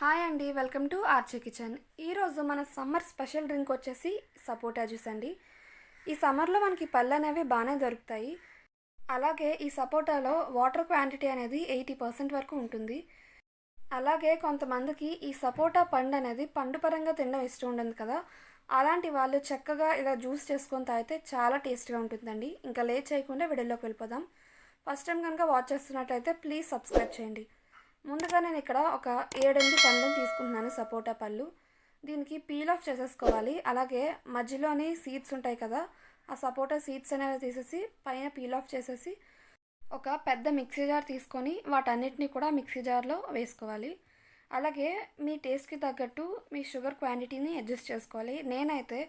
Hi అండి welcome to ఆర్చీ kitchen. ఈరోజు మన సమ్మర్ స్పెషల్ డ్రింక్ వచ్చేసి సపోటా జ్యూస్ అండి. ఈ సమ్మర్లో మనకి పళ్ళు అనేవి బాగానే దొరుకుతాయి. అలాగే ఈ సపోటాలో వాటర్ క్వాంటిటీ అనేది ఎయిటీ పర్సెంట్ వరకు ఉంటుంది. అలాగే కొంతమందికి ఈ సపోటా పండు అనేది పండు పరంగా తినడం ఇష్టం ఉండదు కదా. అలాంటి వాళ్ళు చక్కగా ఇలా జ్యూస్ చేసుకొని తాగితే చాలా టేస్ట్గా ఉంటుందండి. ఇంకా లేట్ చేయకుండా వీడియోలోకి వెళ్ళిపోదాం. ఫస్ట్ టైం కనుక వాచ్ చేస్తున్నట్లయితే ప్లీజ్ సబ్స్క్రైబ్ చేయండి. ముందుగా నేను ఇక్కడ ఒక ఏడెనిమిది పండ్లను తీసుకుంటున్నాను సపోటా పళ్ళు. దీనికి పీల్ ఆఫ్ చేసేసుకోవాలి. అలాగే మధ్యలోని సీడ్స్ ఉంటాయి కదా ఆ సపోటా సీడ్స్ అనేవి తీసేసి పైన పీల్ ఆఫ్ చేసేసి ఒక పెద్ద మిక్సీ జార్ తీసుకొని వాటన్నిటిని కూడా మిక్సీ జార్లో వేసుకోవాలి. అలాగే మీ టేస్ట్కి తగ్గట్టు మీ షుగర్ క్వాంటిటీని అడ్జస్ట్ చేసుకోవాలి. నేనైతే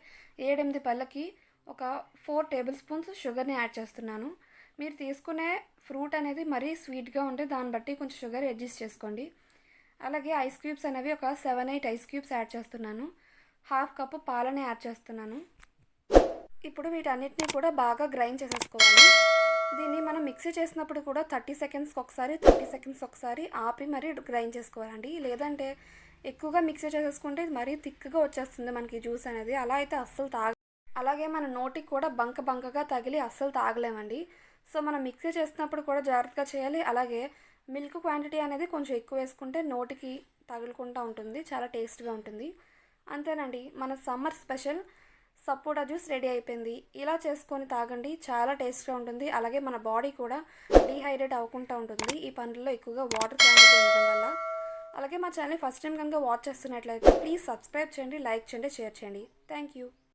ఏడెనిమిది పళ్ళకి ఒక ఫోర్ టేబుల్ స్పూన్స్ షుగర్ని యాడ్ చేస్తున్నాను. మీరు తీసుకునే ఫ్రూట్ అనేది మరీ స్వీట్గా ఉంటే దాన్ని బట్టి కొంచెం షుగర్ అడ్జస్ట్ చేసుకోండి. అలాగే ఐస్ క్యూబ్స్ అనేవి ఒక seven eight ice cubes add చేస్తున్నాను. హాఫ్ కప్పు పాలని యాడ్ చేస్తున్నాను. ఇప్పుడు వీటన్నిటిని కూడా బాగా గ్రైండ్ చేసేసుకోవాలి. దీన్ని మనం మిక్సీ చేసినప్పుడు కూడా థర్టీ సెకండ్స్కి ఒకసారి థర్టీ సెకండ్స్ ఒకసారి ఆపి మరీ గ్రైండ్ చేసుకోవాలండి. లేదంటే ఎక్కువగా మిక్సీ చేసేసుకుంటే ఇది మరీ థిక్గా వచ్చేస్తుంది మనకి జ్యూస్ అనేది. అలా అయితే అస్సలు తాగ అలాగే మన నోటికి కూడా బంక బంకగా తగిలి అస్సలు తాగలేమండి. సో మనం మిక్సీ చేసినప్పుడు కూడా జాగ్రత్తగా చేయాలి. అలాగే మిల్క్ క్వాంటిటీ అనేది కొంచెం ఎక్కువ వేసుకుంటే నోటికి తగులుకుంటూ ఉంటుంది. చాలా టేస్ట్గా ఉంటుంది. అంతేనండి. మన summer special sapota juice ready అయిపోయింది. ఇలా చేసుకొని తాగండి. చాలా టేస్ట్గా ఉంటుంది. అలాగే మన బాడీ కూడా డీహైడ్రేట్ అవ్వకుండా ఉంటుంది. ఈ పండ్లలో ఎక్కువగా వాటర్ క్వాంటిటీ ఉండడం వల్ల. అలాగే మా ఛానల్ ఫస్ట్ టైం కనుక వాచ్ చేస్తున్నట్లయితే ప్లీజ్ సబ్స్క్రైబ్ చేయండి లైక్ చేయండి షేర్ చేయండి. Thank you